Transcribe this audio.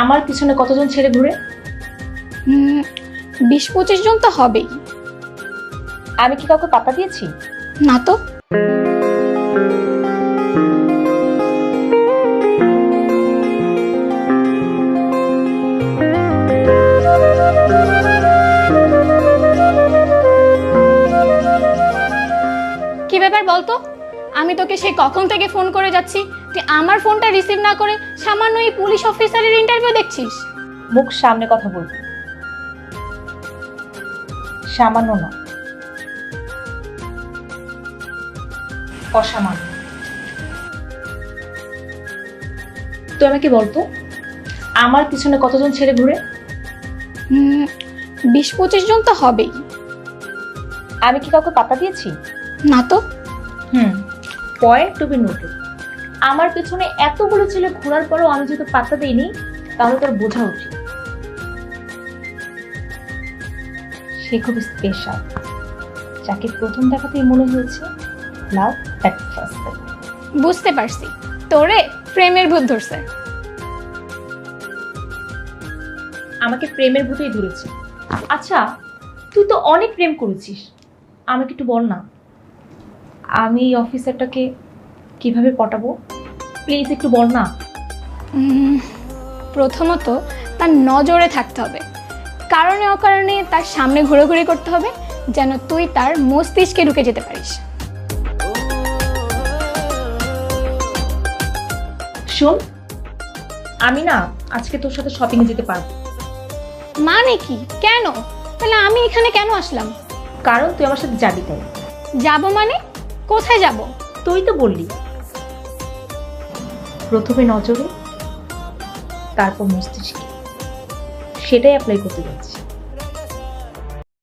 আমার পিছনে কতজন ছেড়ে ঘুরে? বিশ পঁচিশ জন তো হবেই। আমি কি কাউকে পাতা দিয়েছি? না তো। কি ব্যাপার বলতো? আমি তোকে সেই কখন থেকে ফোন করে যাচ্ছি? তুই আমার ফোনটা রিসিভ না করে সামান্য এই পুলিশ অফিসারের ইন্টারভিউ দেখছিস? মুখ সামনে কথা বলবি সামান্য না। অসামান্য। তুই আমাকে বলতো আমার পিছনে কতজন ছেড়ে ঘুরে? বিশ পঁচিশ জন তো হবেই। আমি কি কাউকে পাতা দিয়েছি? না তো। হুম পয়েন্ট টু বি নোটেড আমার পেছনে এতগুলো ছেলে ঘোরার পরেও আমি যদি পাত্তা দিইনি তাহলে তোর বোঝা উচিত। সে খুব স্পেশাল যাকে প্রথম দেখাতেই মনে হয়েছে লাভ অ্যাট ফার্স্ট বুঝতে পারছি। তোরে প্রেমের ভূত ধরছে। আমাকে প্রেমের ভূতেই ধরেছে। আচ্ছা তুই তো অনেক প্রেম করেছিস। আমাকে একটু বল না। আমি এই অফিসারটাকে কীভাবে পটাবো? প্লিজ একটু বল না। প্রথমত তার নজরে থাকতে হবে। কারণে অকারণে তার সামনে ঘোরাঘুরি করতে হবে যেন তুই তার মস্তিষ্কে ঢুকে যেতে পারিস। শোন আমি না আজকে তোর সাথে শপিং এ যেতে পারব। মানে কি? কেন? তাহলে আমি এখানে কেন আসলাম? কারণ তুই আমার সাথে যাবি তাই। যাব মানে? কোথায় যাব? তুই তো বললি প্রথমে নজরে তারপর মস্তিষ্কে। সেটাই অ্যাপ্লাই করতে যাচ্ছি।